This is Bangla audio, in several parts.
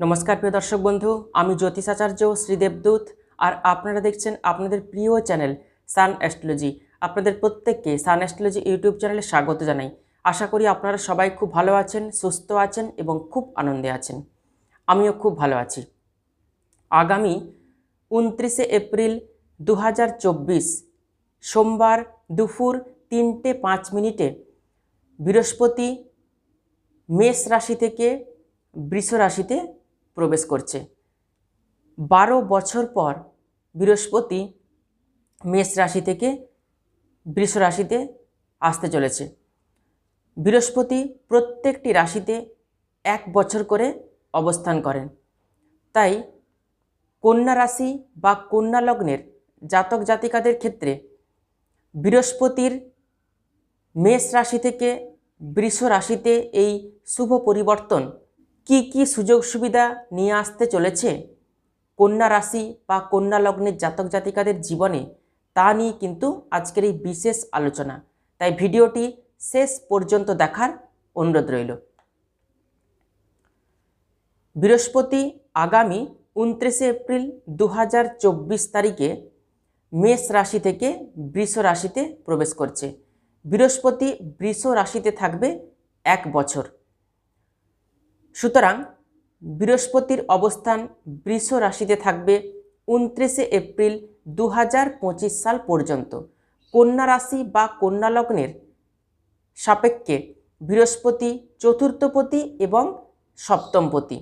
নমস্কার প্রিয় দর্শক বন্ধু, আমি জ্যোতিষাচার্য শ্রীদেবদূত আর আপনারা দেখছেন আপনাদের প্রিয় চ্যানেল সান অ্যাস্ট্রোলজি। আপনাদের প্রত্যেককে সান অ্যাস্ট্রোলজি ইউটিউব চ্যানেলে স্বাগত জানাই। আশা করি আপনারা সবাই খুব ভালো আছেন, সুস্থ আছেন এবং খুব আনন্দে আছেন। আমিও খুব ভালো আছি। আগামী উনত্রিশে এপ্রিল দু হাজার চব্বিশ সোমবার দুপুর তিনটে পাঁচ মিনিটে বৃহস্পতি মেষ রাশি থেকে বৃষ রাশিতে প্রবেশ করছে। বারো বছর পর বৃহস্পতি মেষ রাশি থেকে বৃষ রাশিতে আসতে চলেছে। বৃহস্পতি প্রত্যেকটি রাশিতে এক বছর করে অবস্থান করেন। তাই কন্যা রাশি বা কন্যা লগ্নের জাতক জাতিকাদের ক্ষেত্রে বৃহস্পতির মেষ রাশি থেকে বৃষ রাশিতে এই শুভ পরিবর্তন কি কি সুযোগ সুবিধা নিয়ে আসতে চলেছে? কন্যা রাশি বা কন্যা লগ্নের জাতক জাতিকাদের জীবনে তা নিয়ে কিন্তু আজকের এই বিশেষ আলোচনা। তাই ভিডিওটি শেষ পর্যন্ত দেখার অনুরোধ রইল। বৃহস্পতি আগামী উনত্রিশে এপ্রিল দু হাজার চব্বিশ তারিখে মেষ রাশি থেকে বৃষ রাশিতে প্রবেশ করছে। বৃহস্পতি বৃষ রাশিতে থাকবে এক বছর। সুতরাং বৃহস্পতির অবস্থান বৃষ রাশিতে থাকবে উনত্রিশে এপ্রিল দু হাজার পঁচিশ সাল পর্যন্ত। কন্যা রাশি বা কন্যা লগ্নের সাপেক্ষে বৃহস্পতি চতুর্থপতি এবং সপ্তমপতি।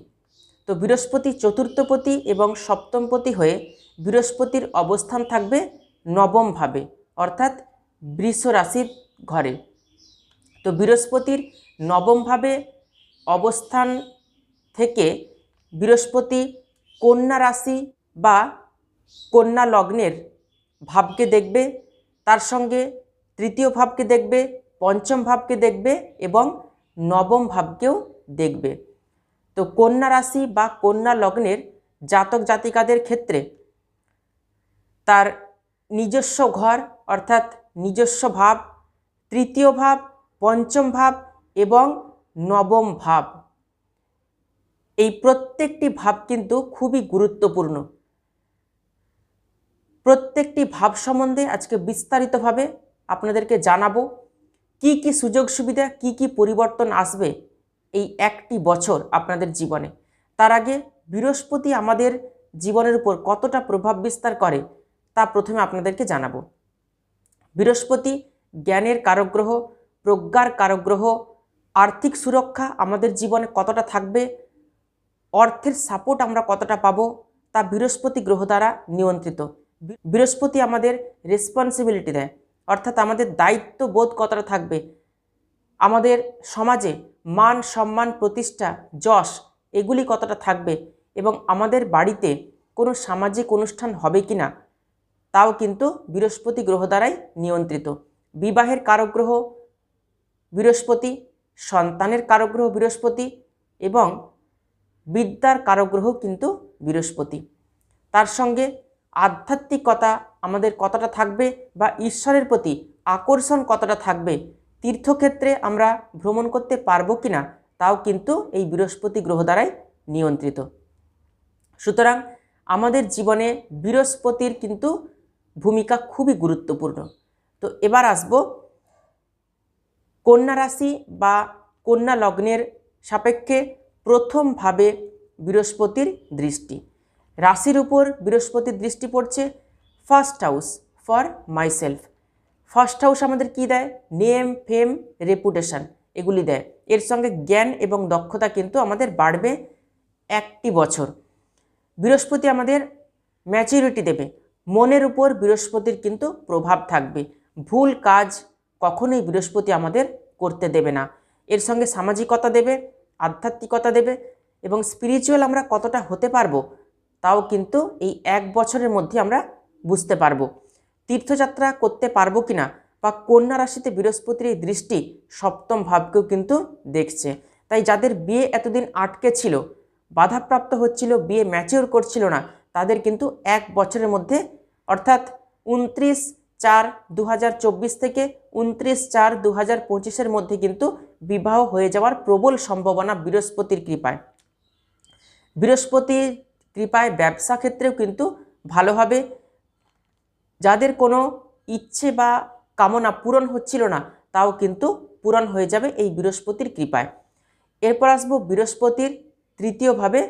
তো বৃহস্পতি চতুর্থপতি এবং সপ্তমপতি হয়ে বৃহস্পতির অবস্থান থাকবে নবমভাবে অর্থাৎ বৃষ রাশির ঘরে। তো বৃহস্পতির নবমভাবে অবস্থান থেকে বৃহস্পতি কন্যা রাশি বা কন্যা লগ্নের ভাবকে দেখবে, তার সঙ্গে তৃতীয় ভাবকে দেখবে, পঞ্চম ভাবকে দেখবে এবং নবম ভাবকেও দেখবে। তো কন্যা রাশি বা কন্যা লগ্নের জাতক জাতিকাদের ক্ষেত্রে তার নিজস্ব ঘর অর্থাৎ নিজস্ব ভাব, তৃতীয় ভাব, পঞ্চম ভাব এবং নবম ভাব। এই প্রত্যেকটি ভাব কিন্তু খুবই গুরুত্বপূর্ণ। প্রত্যেকটি ভাব সম্বন্ধে আজকে বিস্তারিতভাবে আপনাদেরকে জানাব, কি কি সুযোগ সুবিধা, কি কি পরিবর্তন আসবে এই একটি বছর আপনাদের জীবনে। তার আগে বৃহস্পতি আমাদের জীবনের উপর কতটা প্রভাব বিস্তার করে তা প্রথমে আপনাদেরকে জানাব। বৃহস্পতি জ্ঞানের কারগ্রহ প্রজ্ঞার কারগ্রহ আর্থিক সুরক্ষা আমাদের জীবনে কতটা থাকবে, অর্থের সাপোর্ট আমরা কতটা পাবো, তা বৃহস্পতি গ্রহ দ্বারা নিয়ন্ত্রিত। বৃহস্পতি আমাদের রেসপন্সিবিলিটি দেয়, অর্থাৎ আমাদের দায়িত্ব বোধ কতটা থাকবে। আমাদের সমাজে মান সম্মান প্রতিষ্ঠা, যশ, এগুলি কতটা থাকবে এবং আমাদের বাড়িতে কোনো সামাজিক অনুষ্ঠান হবে কি না তাও কিন্তু বৃহস্পতি গ্রহ দ্বারাই নিয়ন্ত্রিত। বিবাহের কারগ্রহ বৃহস্পতি সন্তানের কারগ্রহ বৃহস্পতি এবং বিদ্যার কারগ্রহ কিন্তু বৃহস্পতি। তার সঙ্গে আধ্যাত্মিকতা আমাদের কতটা থাকবে বা ঈশ্বরের প্রতি আকর্ষণ কতটা থাকবে তীর্থক্ষেত্রে আমরা ভ্রমণ করতে পারব কি না তাও কিন্তু এই বৃহস্পতি গ্রহ দ্বারাই নিয়ন্ত্রিত। সুতরাং আমাদের জীবনে বৃহস্পতির কিন্তু ভূমিকা খুবই গুরুত্বপূর্ণ। তো এবার আসব কন্যা রাশি বা কন্যা লগ্নের সাপেক্ষে প্রথমভাবে বৃহস্পতির দৃষ্টি। রাশির উপর বৃহস্পতির দৃষ্টি পড়ছে first house for myself first house আমাদের কি দেয়? নেম ফেম রেপুটেশন এগুলি দেয়। এর সঙ্গে জ্ঞান এবং দক্ষতা কিন্তু আমাদের বাড়বে একটি বছর। বৃহস্পতি আমাদের ম্যাচিউরিটি দেবে। মনের উপর বৃহস্পতির কিন্তু প্রভাব থাকবে। ভুল কাজ কখনোই বৃহস্পতি আমাদের করতে দেবে না। এর সঙ্গে সামাজিকতা দেবে, আধ্যাত্মিকতা দেবে এবং স্পিরিচুয়াল আমরা কতটা হতে পারব তাও কিন্তু এই এক বছরের মধ্যে আমরা বুঝতে পারব। তীর্থযাত্রা করতে পারব কি না বা কন্যা রাশিতে বৃহস্পতির এই দৃষ্টি সপ্তম ভাবকেও কিন্তু দেখছে। তাই যাদের বিয়ে এতদিন আটকে ছিল, বাধাপ্রাপ্ত হচ্ছিল, বিয়ে ম্যাচিওর করছিল না, তাদের কিন্তু এক বছরের মধ্যে অর্থাৎ উনত্রিশ চার দু থেকে উনত্রিশ চার দু হাজার পঁচিশের মধ্যে কিন্তু বিবাহ হয়ে যাওয়ার প্রবল সম্ভাবনা বৃহস্পতির কৃপায়। বৃহস্পতির কৃপায় ব্যবসা ক্ষেত্রেও কিন্তু ভালো হবে। যাদের কোনো ইচ্ছে বা কামনা পূরণ হচ্ছিল না, তাও কিন্তু পূরণ হয়ে যাবে এই বৃহস্পতির কৃপায়। এরপর আসব বৃহস্পতির তৃতীয়ভাবে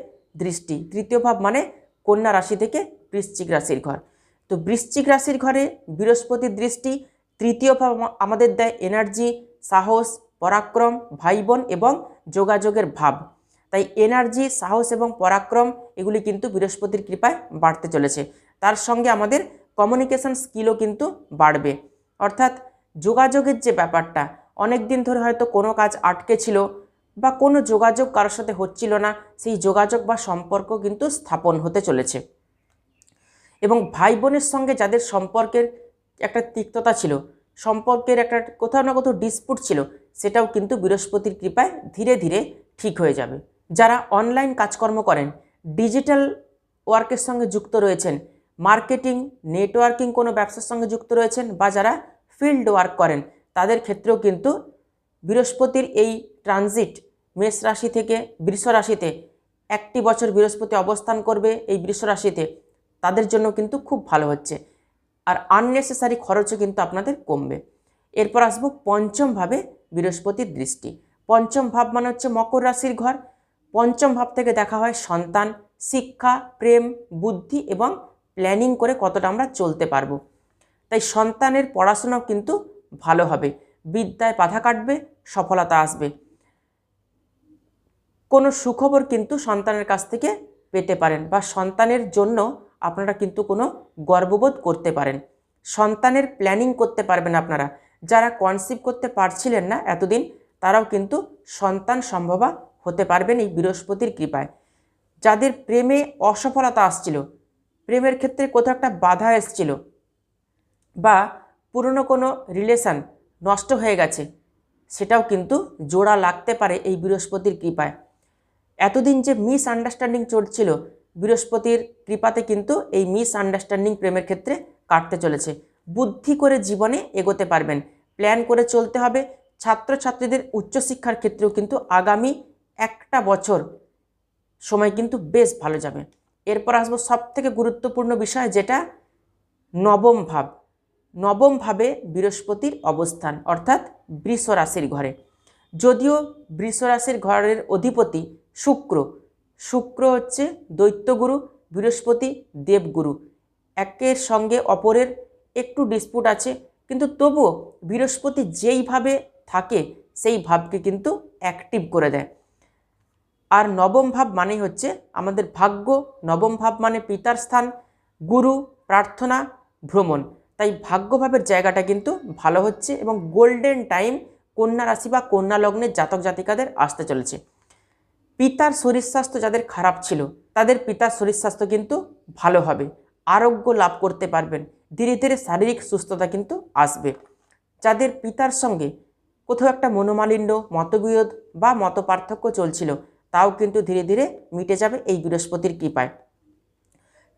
দৃষ্টি। তৃতীয় ভাব মানে কন্যা রাশি থেকে বৃশ্চিক রাশির ঘর। তো বৃশ্চিক রাশির ঘরে বৃহস্পতির দৃষ্টি, তৃতীয় ভাব আমাদের দেয় এনার্জি সাহস, পরাক্রম ভাই বোন এবং যোগাযোগের ভাব। তাই এনার্জি সাহস এবং পরাক্রম এগুলি কিন্তু বৃহস্পতির কৃপায় বাড়তে চলেছে। তার সঙ্গে আমাদের কমিউনিকেশন স্কিলও কিন্তু বাড়বে। অর্থাৎ যোগাযোগের যে ব্যাপারটা অনেক দিন ধরে হয়তো কোনো কাজ আটকে ছিল বা কোনো যোগাযোগ কারোর সাথে হচ্ছিল না, সেই যোগাযোগ বা সম্পর্ক কিন্তু স্থাপন হতে চলেছে। এবং ভাই বোনের সঙ্গে যাদের সম্পর্কের একটা তিক্ততা ছিল, সম্পর্কের একটা কোথাও না কোথাও ডিসপুট ছিল, সেটাও কিন্তু বৃহস্পতির কৃপায় ধীরে ধীরে ঠিক হয়ে যাবে। যারা অনলাইন কাজকর্ম করেন ডিজিটাল ওয়ার্কের সঙ্গে যুক্ত রয়েছেন মার্কেটিং নেটওয়ার্কিং কোনো ব্যবসার সঙ্গে যুক্ত রয়েছেন বা যারা ফিল্ড ওয়ার্ক করেন, তাদের ক্ষেত্রেও কিন্তু বৃহস্পতির এই ট্রানজিট মেষ রাশি থেকে বৃষ রাশিতে একটি বছর বৃহস্পতি অবস্থান করবে এই বৃষ রাশিতে। তাদের জন্য কিন্তু খুব ভালো হচ্ছে। আর আননেসেসারি খরচও কিন্তু আপনাদের কমবে। এরপর আসব পঞ্চমভাবে বৃহস্পতির দৃষ্টি। পঞ্চম ভাব মানে হচ্ছে মকর রাশির ঘর। পঞ্চম ভাব থেকে দেখা হয় সন্তান, শিক্ষা, প্রেম, বুদ্ধি এবং প্ল্যানিং করে কতটা আমরা চলতে পারব। তাই সন্তানের পড়াশোনাও কিন্তু ভালো হবে। বিদ্যায় বাধা কাটবে, সফলতা আসবে। কোনো সুখবর কিন্তু সন্তানের কাছ থেকে পেতে পারেন বা সন্তানের জন্য আপনারা কিন্তু কোনো গর্ববোধ করতে পারেন। সন্তানের প্ল্যানিং করতে পারবেন আপনারা। যারা কনসিভ করতে পারছিলেন না এতদিন, তারাও কিন্তু সন্তান সম্ভবা হতে পারবেন এই বৃহস্পতির কৃপায়। যাদের প্রেমে অসফলতা আসছিল, প্রেমের ক্ষেত্রে কোথাও একটা বাধা এসছিল বা পুরনো কোনো রিলেশান নষ্ট হয়ে গেছে, সেটাও কিন্তু জোড়া লাগতে পারে এই বৃহস্পতির কৃপায়। এতদিন যে মিস আন্ডারস্ট্যান্ডিং চলছিল বৃহস্পতির কৃপাতে কিন্তু এই মিস আন্ডারস্ট্যান্ডিং প্রেমের ক্ষেত্রে কাটতে চলেছে। বুদ্ধি করে জীবনে এগোতে পারবেন। প্ল্যান করে চলতে হবে। ছাত্রছাত্রীদের উচ্চশিক্ষার ক্ষেত্রেও কিন্তু আগামী একটা বছর সময় কিন্তু বেশ ভালো যাবে। এরপর আসব সব থেকে গুরুত্বপূর্ণ বিষয় যেটা নবম ভাব। নবম ভাবে বৃহস্পতির অবস্থান, অর্থাৎ বৃষ রাশির ঘরে। যদিও বৃষ রাশির ঘরের অধিপতি শুক্র শুক্র হচ্ছে দৈত্যগুরু, বৃহস্পতি দেবগুরু। একের সঙ্গে অপরের একটু ডিসপুট আছে, কিন্তু তবুও বৃহস্পতি যেইভাবে থাকে, সেই ভাবকে কিন্তু অ্যাক্টিভ করে দেয়। আর নবম ভাব মানেই হচ্ছে আমাদের ভাগ্য। নবম ভাব মানে পিতার স্থান, গুরু, প্রার্থনা, ভ্রমণ। তাই ভাগ্যভাবের জায়গাটা কিন্তু ভালো হচ্ছে এবং গোল্ডেন টাইম কন্যা রাশি বা কন্যা লগ্নের জাতক জাতিকাদের আসতে চলেছে। পিতার শরীর স্বাস্থ্য যাদের খারাপ ছিল, তাদের পিতার শরীর স্বাস্থ্য কিন্তু ভালো হবে। আরোগ্য লাভ করতে পারবেন। ধীরে ধীরে শারীরিক সুস্থতা কিন্তু আসবে। যাদের পিতার সঙ্গে কোথাও একটা মনোমালিন্য, মতবিরোধ বা মত পার্থক্য চলছিল, তাও কিন্তু ধীরে ধীরে মিটে যাবে এই বৃহস্পতির কৃপায়।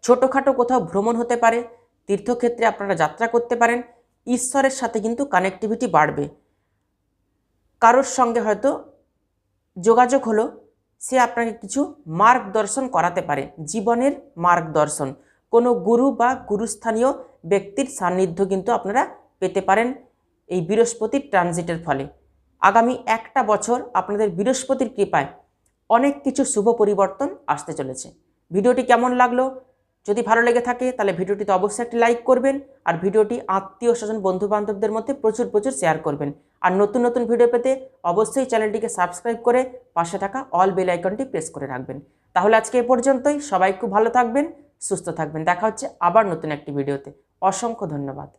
ছোটোখাটো কোথাও ভ্রমণ হতে পারে, তীর্থক্ষেত্রে আপনারা যাত্রা করতে পারেন, ঈশ্বরের সাথে কিন্তু কানেক্টিভিটি বাড়বে। কারোর সঙ্গে হয়তো যোগাযোগ হলো সে আপনাকে কিছু মার্গদর্শন করাতে পারে, জীবনের মার্গদর্শন। কোনো গুরু বা গুরুস্থানীয় ব্যক্তির সান্নিধ্য কিন্তু আপনারা পেতে পারেন এই বৃহস্পতির ট্রানজিটের ফলে। আগামী একটা বছর আপনাদের বৃহস্পতির কৃপায় অনেক কিছু শুভ পরিবর্তন আসতে চলেছে। ভিডিওটি কেমন লাগল? যদি ভালো লেগে থাকে, তাহলে ভিডিওটিতে অবশ্যই একটি লাইক করবেন আর ভিডিওটি আত্মীয় স্বজন, বন্ধুবান্ধবদের মধ্যে প্রচুর প্রচুর শেয়ার করবেন। আর নতুন নতুন ভিডিও পেতে অবশ্যই চ্যানেলটিকে সাবস্ক্রাইব করে পাশে থাকা অল বেল আইকনটি প্রেস করে রাখবেন। তাহলে আজকে এ পর্যন্তই। সবাই খুব ভালো থাকবেন, সুস্থ থাকবেন। দেখা হচ্ছে আবার নতুন একটি ভিডিওতে অসংখ্য ধন্যবাদ।